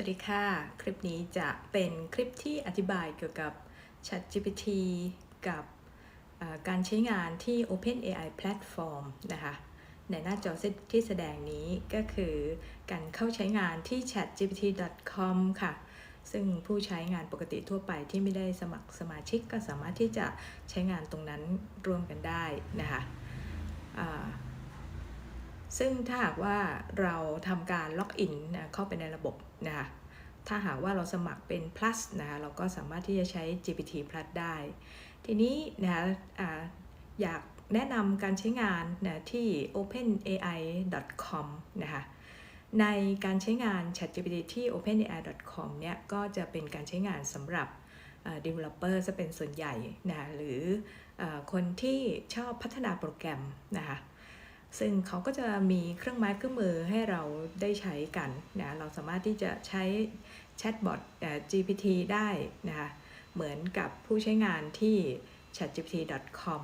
สวัสดีค่ะ คลิปนี้จะเป็นคลิปที่อธิบายเกี่ยวกับ ChatGPT กับการใช้งานที่ OpenAI Platform นะคะ ในหน้าจอที่แสดงนี้ก็คือการเข้าใช้งานที่ chatgpt.com ค่ะ ซึ่งผู้ใช้งานปกติทั่วไปที่ไม่ได้สมัครสมาชิกก็สามารถที่จะใช้งานตรงนั้นร่วมกันได้นะคะซึ่งถ้าหากว่าเราทำการล็อกอินเข้าไปในระบบ นะคะถ้าหากว่าเราสมัครเป็น plus นะคะเราก็สามารถที่จะใช้ GPT plus ได้ ทีนี้นะคะอ่าอยากแนะนำการใช้งานนะที่ openai.com นะคะในการใช้งาน ChatGPT ที่ openai.com เนี่ยก็จะเป็นการใช้งานสำหรับ developer จะเป็นส่วนใหญ่นะหรืออคนที่ชอบพัฒนาโปรแกรมนะคะ ซึ่งเขาก็จะมีเครื่องไม้เครื่องมือให้เราได้ใช้กันนะเราสามารถที่จะใช้แชทบอท GPT ได้นะคะเหมือนกับผู้ใช้งานที่ chatgpt.com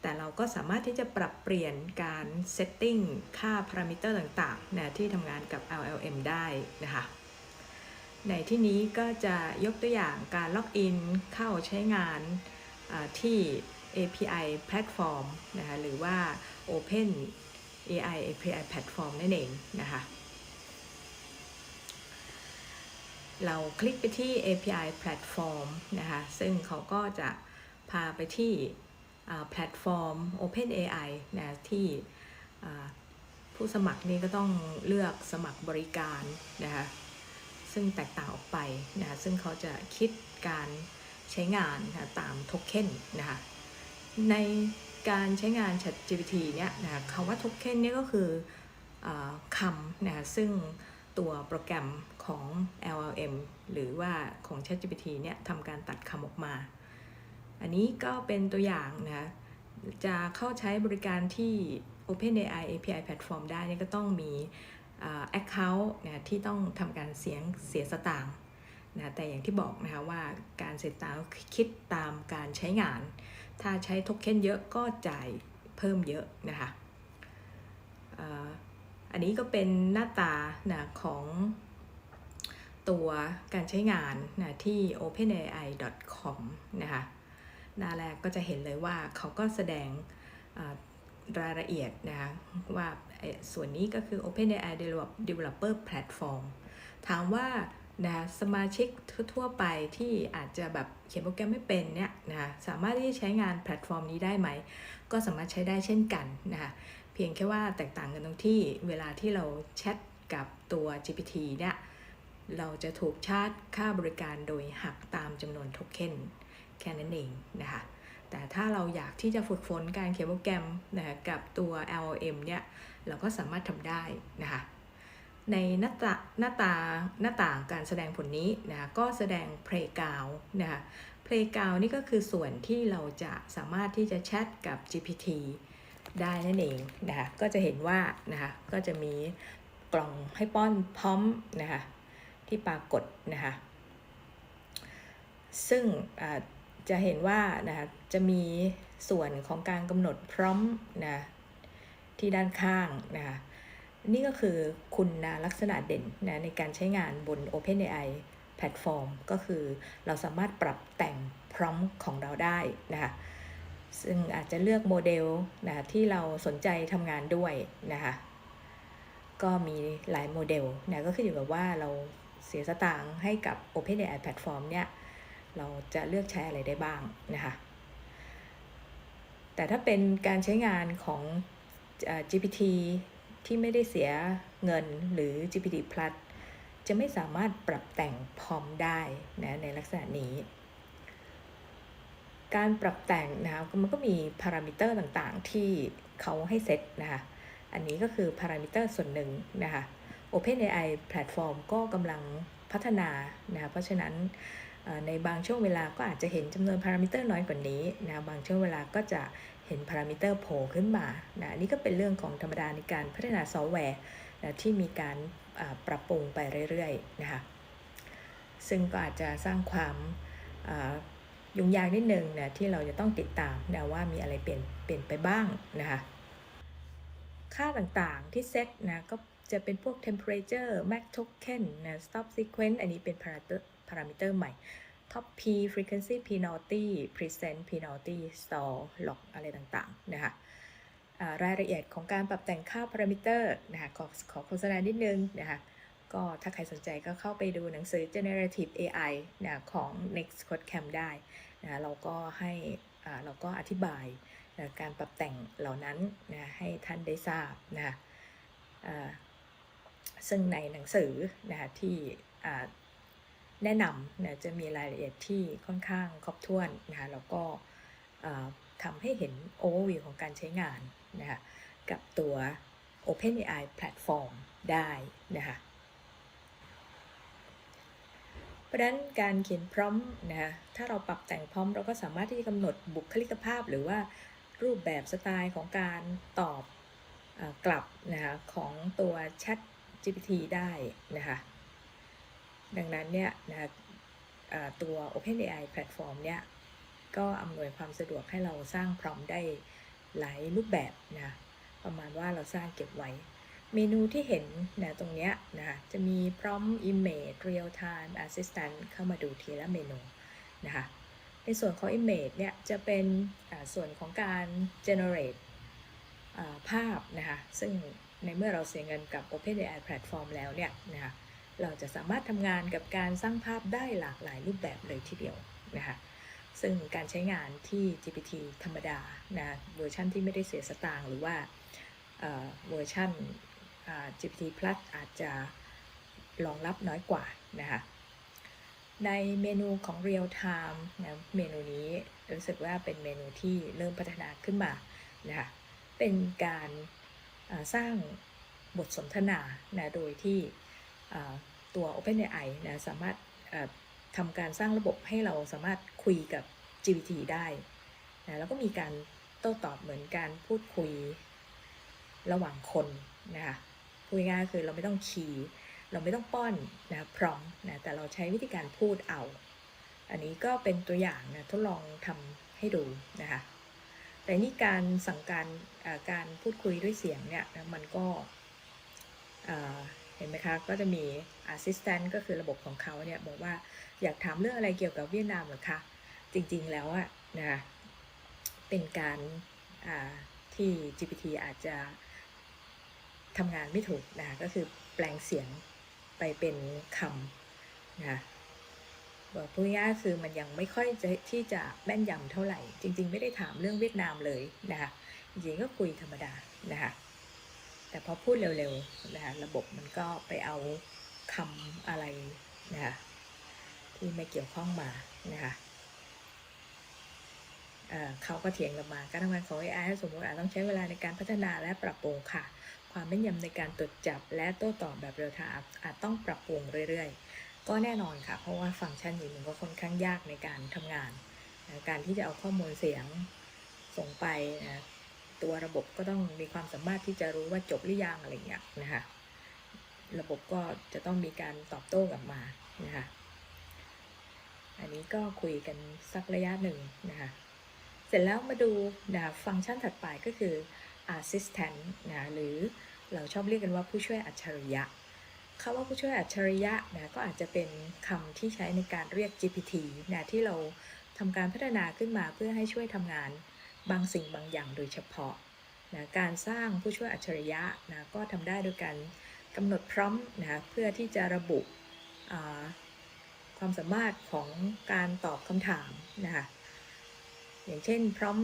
แต่เราก็สามารถที่จะปรับเปลี่ยนการเซตติ้งค่าพารามิเตอร์ต่างๆนะที่ทำงานกับ LLM ได้นะคะในที่นี้ก็จะยกตัวอย่างการล็อกอินเข้าใช้งานที่ API Platform นะคะหรือว่า Open AI API Platform นั่นเองนะคะเราคลิกไปที่ API Platform นะคะซึ่งเขาก็จะพาไปที่แพลตฟอร์ม OpenAI นะที่ผู้สมัครนี่ก็ต้องเลือกสมัครบริการนะคะซึ่งแตกต่างออกไปนะคะซึ่งเขาจะคิดการใช้งานนะะตามโทเค็นนะคะ ในการใช้งาน ChatGPT เนี่ยนะคำว่าโทเค็นเนี่ยก็คืออคำนะซึ่งตัวโปรแกรมของ LLM หรือว่าของ ChatGPT เนี่ยทำการตัดคำออกมา อันนี้ก็เป็นตัวอย่างนะคะจะเข้าใช้บริการที่ OpenAI API Platform ได้เนี่ยก็ต้องมี Account นะที่ต้องทำการเสียงเสียสตางค์นะแต่อย่างที่บอกนะคะว่าการเสียสตางค์คิดตามการใช้งาน ถ้าใช้โทเค็นเยอะก็จ่ายเพิ่มเยอะนะคะอันนี้ก็เป็นหน้าตานะของตัวการใช้งานนะที่ openai.com นะคะหน้าแรกก็จะเห็นเลยว่าเขาก็แสดงรายละเอียดนะคะว่าส่วนนี้ก็คือ OpenAI Developer Platform ถามว่า นะสมาชิกทั่วไปที่อาจจะแบบเขียนโปรแกรมไม่เป็นเนี่ยนะสามารถที่จะใช้งานแพลตฟอร์มนี้ได้ไหม ก็สามารถใช้ได้เช่นกันนะคะเพียงแค่ว่าแตกต่างกันตรงที่เวลาที่เราแชทกับตัว GPT เนี่ยเราจะถูกชาร์จค่าบริการโดยหักตามจำนวนโทเค็นแค่นั้นเองนะคะแต่ถ้าเราอยากที่จะฝึกฝนการเขียนโปรแกรมนะคะกับตัว LLM เนี่ยเราก็สามารถทำได้นะคะ ในหน้าตาหน้าตาหน้าต่างการแสดงผลนี้นะคะก็แสดง playground นะคะ playground นี่ก็คือส่วนที่เราจะสามารถที่จะแชทกับ GPT ได้นั่นเองนะคะก็จะเห็นว่านะคะก็จะมีกล่องให้ป้อนพร้อมนะคะที่ปรากฏนะคะซึ่งจะเห็นว่านะคะจะมีส่วนของการกำหนดพร้อมนะที่ด้านข้างนะคะ นี่ก็คือคุณลักษณะเด่นนะในการใช้งานบน OpenAI แพลตฟอร์ม ก็คือเราสามารถปรับแต่งพร้อมของเราได้นะคะซึ่งอาจจะเลือกโมเดลนะที่เราสนใจทำงานด้วยนะคะก็มีหลายโมเดลนะก็ขึ้นอยู่กับว่าเราเสียสตางค์ให้กับ OpenAI แพลตฟอร์มเนี่ยเราจะเลือกใช้อะไรได้บ้างนะคะแต่ถ้าเป็นการใช้งานของ GPT ที่ไม่ได้เสียเงินหรือ GPT Plus จะไม่สามารถปรับแต่งพร้อมได้นะในลักษณะนี้ การปรับแต่งนะคะมันก็มีพารามิเตอร์ต่างๆ ที่เขาให้เซตนะคะอันนี้ก็คือพารามิเตอร์ส่วนหนึ่งนะคะ OpenAI Platform ก็กำลังพัฒนานะคะเพราะฉะนั้นในบางช่วงเวลาก็อาจจะเห็นจำนวนพารามิเตอร์น้อยกว่านี้นะบางช่วงเวลาก็จะ เห็นพารามิเตอร์โผล่ขึ้นมานะนี่ก็เป็นเรื่องของธรรมดาในการพัฒนาซอฟต์แวร์นะที่มีการปรับปรุงไปเรื่อยๆนะคะซึ่งก็อาจจะสร้างความยุ่งยากนิดนึงนะที่เราจะต้องติดตามนะว่ามีอะไรเปลี่ยนเปลี่ยนไปบ้างนะคะค่าต่างๆที่เซตนะก็จะเป็นพวก temperature max token นะ stop sequence อันนี้เป็น parameter parameter ใหม่ top p frequency penalty present penalty store log อะไรต่างๆ นะคะรายละเอียดของการปรับแต่งค่า parameter นะคะขอขอโฆษณานิดนึงนะคะก็ถ้าใครสนใจก็เข้าไปดูหนังสือ generative AI นะของ next code camp ได้นะเราก็ให้เราก็อธิบายนะการปรับแต่งเหล่านั้นนะให้ท่านได้ทราบนะคะซึ่งในหนังสือนะคะที่ แนะนำนะจะมีรายละเอียดที่ค่อนข้างครอบถ้วนนะคะแล้วก็ทำให้เห็น overview ของการใช้งานนะคะกับตัว OpenAI Platform ได้นะคะเพราะฉะนั้นการเขียนพร้อมนะคะถ้าเราปรับแต่งพร้อมเราก็สามารถที่จะกำหนดบุคลิกภาพ หรือว่ารูปแบบสไตล์ของการตอบอกลับนะคะของตัว Chat GPT ได้นะคะ ดังนั้นเนี่ยนะตัว OpenAI Platform เนี่ยก็อำนวยความสะดวกให้เราสร้างพร้อมได้หลายรูปแบบนะประมาณว่าเราสร้างเก็บไว้ เมนูที่เห็นนะตรงเนี้ยนะจะมีพร้อม Image Real Time Assistant เข้ามาดูทีละเมนูนะคะในส่วนของ Image เนี่ยจะเป็นส่วนของการ generate ภาพนะคะซึ่งในเมื่อเราเสียเงินกับ OpenAI Platform แล้วเนี่ยนะคะ เราจะสามารถทำงานกับการสร้างภาพได้หลากหลายรูปแบบเลยทีเดียวนะคะซึ่งการใช้งานที่ GPT ธรรมดานะเวอร์ชันที่ไม่ได้เสียสตางค์หรือว่าเวอร์ชัน GPT Plus อาจจะรองรับน้อยกว่านะคะในเมนูของ Real Time นะเมนูนี้รู้สึกว่าเป็นเมนูที่เริ่มพัฒนาขึ้นมานะคะเป็นการสร้างบทสนทนานะโดยที่ ตัว OpenAI นะสามารถทำการสร้างระบบให้เราสามารถคุยกับ GPT ได้นะแล้วก็มีการโต้ตอบเหมือนการพูดคุยระหว่างคนนะคะพูดง่ายคือเราไม่ต้องคีย์เราไม่ต้องป้อนนะพร้อมนะแต่เราใช้วิธีการพูดเอา อันนี้ก็เป็นตัวอย่างนะทดลองทำให้ดูนะคะแต่นี่การสั่งการการพูดคุยด้วยเสียงเนี่ยนะมันก็ เห็นไหมคะ ก็จะมี assistant ก็คือระบบของเขาเนี่ยบอกว่าอยากถามเรื่องอะไรเกี่ยวกับเวียดนามเหรอคะ จริงๆแล้วอะนะเป็นการที่ GPT อาจจะทำงานไม่ถูกนะก็คือแปลงเสียงไปเป็นคำนะบอกพูดง่ายคือมันยังไม่ค่อยจะที่จะแม่นยำเท่าไหร่ จริง ๆ ไม่ได้ถามเรื่องเวียดนามเลยนะคะจริงๆก็คุยธรรมดานะคะ แต่พอพูดเร็วๆนะคะระบบมันก็ไปเอาคำอะไรนะคะที่ไม่เกี่ยวข้องมานะคะเเขาก็เถียงกลับมา การทำงานของ AI สมมติอาจต้องใช้เวลาในการพัฒนาและปรับปรุงค่ะ ความแม่นยำในการตรวจจับและโต้ตอบแบบเรียลไทม์อาจต้องปรับปรุงเรื่อยๆ ก็แน่นอนค่ะ เพราะว่าฟังก์ชันนี้มันก็ค่อนข้างยากในการทำงานนะการที่จะเอาข้อมูลเสียงส่งไปนะ ตัวระบบก็ต้องมีความสามารถที่จะรู้ว่าจบหรือยังอะไรอย่างเงี้ยนะคะระบบก็จะต้องมีการตอบโต้กลับมานะคะอันนี้ก็คุยกันสักระยะหนึ่งนะคะเสร็จแล้วมาดูนะฟังก์ชันถัดไปก็คือ assistant นะหรือเราชอบเรียกกันว่าผู้ช่วยอัจฉริยะคำว่าผู้ช่วยอัจฉริยะนะก็อาจจะเป็นคำที่ใช้ในการเรียก GPT นะที่เราทำการพัฒนาขึ้นมาเพื่อให้ช่วยทำงาน บางสิ่งบางอย่างโดยเฉพาะนะการสร้างผู้ช่วยอัจฉริยะนะก็ทำได้โดยการกำหนดพร้อมนะเพื่อที่จะระบุความสามารถของการตอบคำถามนะคะอย่างเช่นพร้อม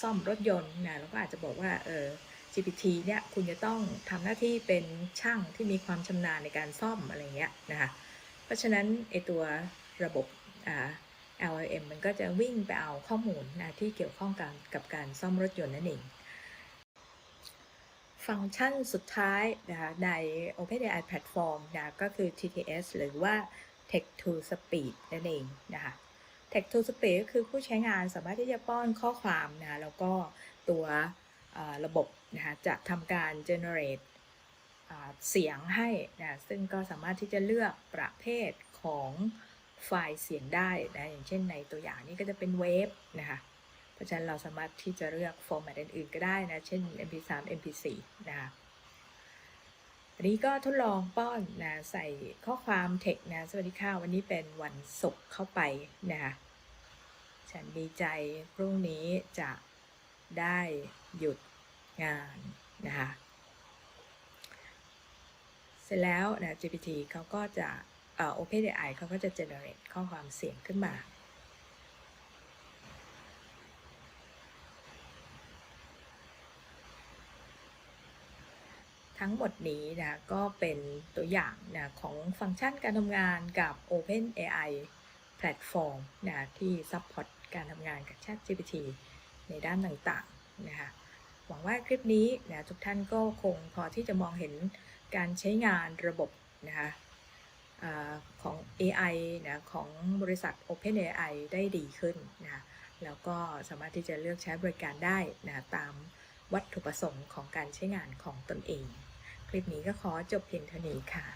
ซ่อมรถยนต์นะเราก็อาจจะบอกว่าเออ GPT เนี่ยคุณจะต้องทำหน้าที่เป็นช่างที่มีความชำนาญในการซ่อมอะไรเงี้ยนะคะเพราะฉะนั้นไอตัวระบบอ่า LLM มันก็จะวิ่งไปเอาข้อมูลนะที่เกี่ยวข้องกับกับการซ่อมรถยนต์นั่นเอง ฟังก์ชันสุดท้ายนะคะใน OpenAI Platform นะก็คือ TTS หรือว่า Text to Speech นั่นเองนะคะ Text to Speech ก็คือผู้ใช้งานสามารถที่จะป้อนข้อความนะแล้วก็ตัวระบบนะคะจะทำการ generate เสียงให้นะซึ่งก็สามารถที่จะเลือกประเภทของ ไฟล์เสียงได้นะอย่างเช่นในตัวอย่างนี้ก็จะเป็นเวฟนะคะเพราะฉะนั้นเราสามารถที่จะเลือกฟอร์แมตอื่นๆก็ได้นะ เช่น mp3 mp4 นะคะวันนี้ก็ทดลองป้อนนะใส่ข้อความเทคนะสวัสดีค่ะวันนี้เป็นวันศุกร์เข้าไปนะคะฉันดีใจพรุ่งนี้จะได้หยุดงานนะคะเสร็จแล้วนะ GPT เขาก็จะ OpenAI เขาก็จะ generate ข้อความเสียงขึ้นมา ทั้งหมดนี้นะก็เป็นตัวอย่างนะของฟังก์ชันการทำงานกับ OpenAI แพลตฟอร์มนะที่ support การทำงานกับ ChatGPT ในด้านต่างๆนะคะหวังว่าคลิปนี้นะทุกท่านก็คงพอที่จะมองเห็นการใช้งานระบบนะคะ ของ AI นะของบริษัท OpenAI ได้ดีขึ้นนะแล้วก็สามารถที่จะเลือกใช้บริการได้นะตามวัตถุประสงค์ของการใช้งานของตนเอง คลิปนี้ก็ขอจบเพียงเท่านี้ค่ะ